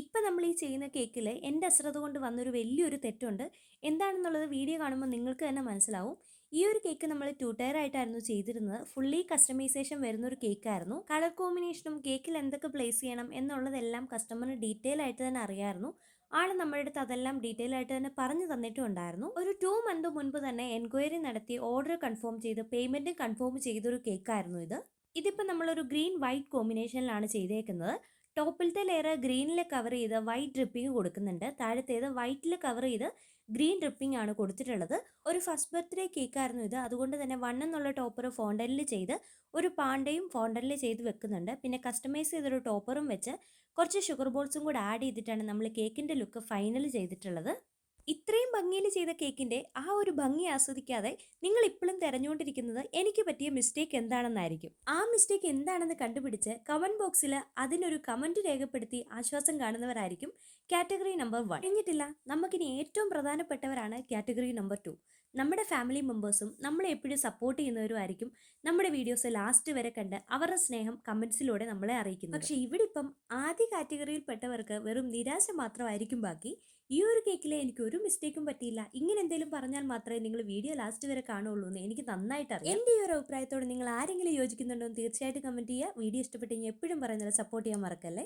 ഇപ്പം നമ്മൾ ഈ ചെയ്യുന്ന കേക്കിൽ എന്റെ അശ്രദ്ധ കൊണ്ട് വന്നൊരു വലിയൊരു തെറ്റുണ്ട്. എന്താണെന്നുള്ളത് വീഡിയോ കാണുമ്പോൾ നിങ്ങൾക്ക് തന്നെ മനസ്സിലാവും. ഈ ഒരു കേക്ക് നമ്മൾ ടു ടയർ ചെയ്തിരുന്നത്. ഫുള്ളി കസ്റ്റമൈസേഷൻ വരുന്ന ഒരു കേക്കായിരുന്നു. കളർ കോമ്പിനേഷനും കേക്കിൽ എന്തൊക്കെ പ്ലേസ് ചെയ്യണം എന്നുള്ളതെല്ലാം കസ്റ്റമറിന് ഡീറ്റെയിൽ ആയിട്ട് തന്നെ അറിയാമായിരുന്നു ആൾ നമ്മുടെ അടുത്ത് അതെല്ലാം ഡീറ്റെയിൽ ആയിട്ട് തന്നെ പറഞ്ഞു തന്നിട്ടുണ്ടായിരുന്നു ഒരു ടു മന്ത് മുൻപ് തന്നെ എൻക്വയറി നടത്തി ഓർഡർ കൺഫേം ചെയ്ത് പേയ്മെന്റും കൺഫേം ചെയ്തൊരു കേക്കായിരുന്നു ഇത്. ഇതിപ്പോൾ നമ്മളൊരു ഗ്രീൻ വൈറ്റ് കോമ്പിനേഷനിലാണ് ചെയ്തേക്കുന്നത്. ടോപ്പിലത്തെ ലെയർ ഗ്രീനിൽ കവർ ചെയ്ത് വൈറ്റ് ഡ്രിപ്പിംഗ് കൊടുക്കുന്നുണ്ട്. താഴത്തേത് വൈറ്റിൽ കവർ ചെയ്ത് ഗ്രീൻ ഡ്രിപ്പിംഗ് ആണ് കൊടുത്തിട്ടുള്ളത്. ഒരു ഫസ്റ്റ് ബർത്ത്ഡേ കേക്കായിരുന്നു ഇത്. അതുകൊണ്ട് തന്നെ വൺ എന്നുള്ള ടോപ്പർ ഫോണ്ടനിൽ ചെയ്ത് ഒരു പാണ്ടയും ഫോണ്ടനിൽ ചെയ്ത് വെക്കുന്നുണ്ട്. പിന്നെ കസ്റ്റമൈസ് ചെയ്തൊരു ടോപ്പറും വെച്ച് കുറച്ച് ഷുഗർ ബോൾസും കൂടെ ആഡ് ചെയ്തിട്ടാണ് നമ്മൾ കേക്കിന്റെ ലുക്ക് ഫൈനൽ ചെയ്തിട്ടുള്ളത്. ഇത്രയും ഭംഗിയിൽ ചെയ്ത കേക്കിന്റെ ആ ഒരു ഭംഗി ആസ്വദിക്കാതെ നിങ്ങൾ ഇപ്പോഴും തിരഞ്ഞുകൊണ്ടിരിക്കുന്നത് എനിക്ക് പറ്റിയ മിസ്റ്റേക്ക് എന്താണെന്നായിരിക്കും. ആ മിസ്റ്റേക്ക് എന്താണെന്ന് കണ്ടുപിടിച്ച് കമന്റ് ബോക്സിൽ അതിനൊരു കമന്റ് രേഖപ്പെടുത്തി ആശ്വാസം കാണുന്നവരായിരിക്കും കാറ്റഗറി നമ്പർ വൺ. കഴിഞ്ഞിട്ടില്ല. നമുക്കിനി ഏറ്റവും പ്രധാനപ്പെട്ടവരാണ് കാറ്റഗറി നമ്പർ ടു. നമ്മുടെ ഫാമിലി മെമ്പേഴ്സും നമ്മളെ എപ്പോഴും സപ്പോർട്ട് ചെയ്യുന്നവരും ആയിരിക്കും നമ്മുടെ വീഡിയോസ് ലാസ്റ്റ് വരെ കണ്ട് അവരുടെ സ്നേഹം കമൻസിലൂടെ നമ്മളെ അറിയിക്കുന്നു പക്ഷേ ഇവിടെ ഇപ്പം ആദ്യ കാറ്റഗറിയിൽപ്പെട്ടവർക്ക് വെറും നിരാശ മാത്രമായിരിക്കും ബാക്കി. ഈ ഒരു കേക്കിലെ എനിക്ക് ഒരു മിസ്റ്റേക്കും പറ്റിയില്ല. ഇങ്ങനെ എന്തെങ്കിലും പറഞ്ഞാൽ മാത്രമേ നിങ്ങൾ വീഡിയോ ലാസ്റ്റ് വരെ കാണുള്ളൂ എന്ന് എനിക്ക് നന്നായിട്ട് അറിയാം എന്റെ ഈ ഒരു അഭിപ്രായത്തോട് നിങ്ങൾ ആരെങ്കിലും യോജിക്കുന്നുണ്ടോ എന്ന് തീർച്ചയായിട്ടും കമന്റ് ചെയ്യുക. വീഡിയോ ഇഷ്ടപ്പെട്ടെങ്കിൽ എപ്പോഴും പറയുന്നത് സപ്പോർട്ട് ചെയ്യാൻ മറക്കല്ലേ?